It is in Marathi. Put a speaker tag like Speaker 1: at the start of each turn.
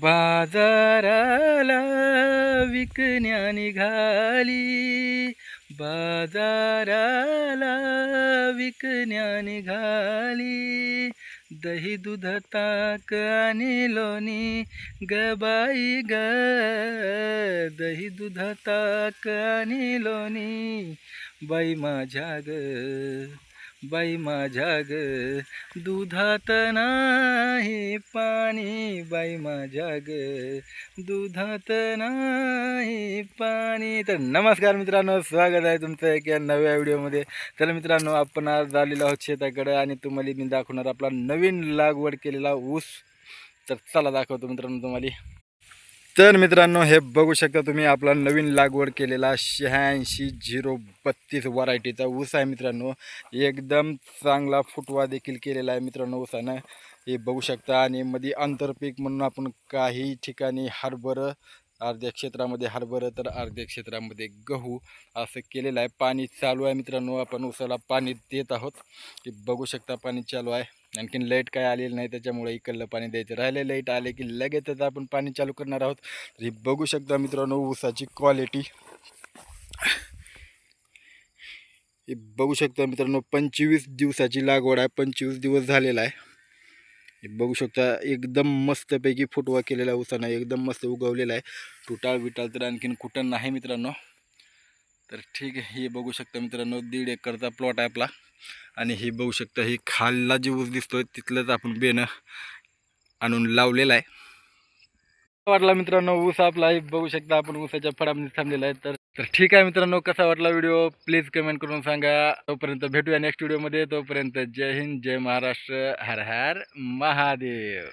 Speaker 1: बाजाराला विकण्या निघाली. बाजाराला विकण्या निघाली. दही दूध ताक आणि लोणी गबाई ग. दही दूध ताक आणि लोणी बाई माझ्या ग. बाई माझ्या ग दुधात नाही पाणी. बाई माझ्या ग दुधात नाही पाणी. तर नमस्कार मित्रांनो स्वागत आहे तुमचं एक या नव्या व्हिडिओमध्ये. तर मित्रांनो आपण आज आलेलो आहोत शेताकडं आणि तुम्हाला मी दाखवणार आपला नवीन लागवड केलेला ऊस. तर चला दाखवतो मित्रांनो तुम्हाला. तर मित्रांनो हे बघू शकता तुम्ही आपला नवीन लागवड केलेला शहाऐंशी झिरो बत्तीस व्हरायटीचा ऊस आहे मित्रांनो. एकदम चांगला फुटवा देखील केलेला आहे मित्रांनो ऊसानं. हे बघू शकता आणि मध्ये आंतरपीक म्हणून आपण काही ठिकाणी हरभरं अर्ध्या क्षेत्रामध्ये हरभरं तर अर्ध्या क्षेत्रामध्ये गहू. असं केलेलं आहे. पाणी चालू आहे मित्रांनो. आपण उसाला पाणी देत आहोत. की बघू शकता पाणी चालू आहे. आणखीन लाइट काय आलेलं नाही. त्याच्यामुळे इकडलं पाणी द्यायचं राहिले लाइट आले की लगेचच आपण पाणी चालू करणार आहोत. तर हे बघू शकता मित्रांनो ऊसाची क्वालिटी. हे बघू शकता मित्रांनो पंचवीस दिवसाची लागवड आहे. पंचवीस दिवस झालेला आहे. बघू शकता एकदम मस्तपैकी फुटवा केलेला आहे ऊसानं एकदम मस्त उगवलेला आहे. तुटाळ विटाळ तर आणखीन कुठं नाही मित्रांनो. तर ठीक आहे हे बघू शकता मित्रांनो दीड एकरचा प्लॉट आहे आपला. आणि हे बघू शकता ही खालला जे ऊस दिसतोय तिथलंच आपण बेणं आणून लावलेलं आहे. वाटला मित्रांनो ऊस आपला हे बघू शकता आपण ऊसाच्या फळामध्ये थांबलेला आहे. तर तर ठीक आहे मित्रांनो कसा वाटला व्हिडिओ? प्लीज कमेंट करून सांगा. तोपर्यंत भेटूया नेक्स्ट व्हिडिओमध्ये. तोपर्यंत जय हिंद जय महाराष्ट्र. हर हर महादेव.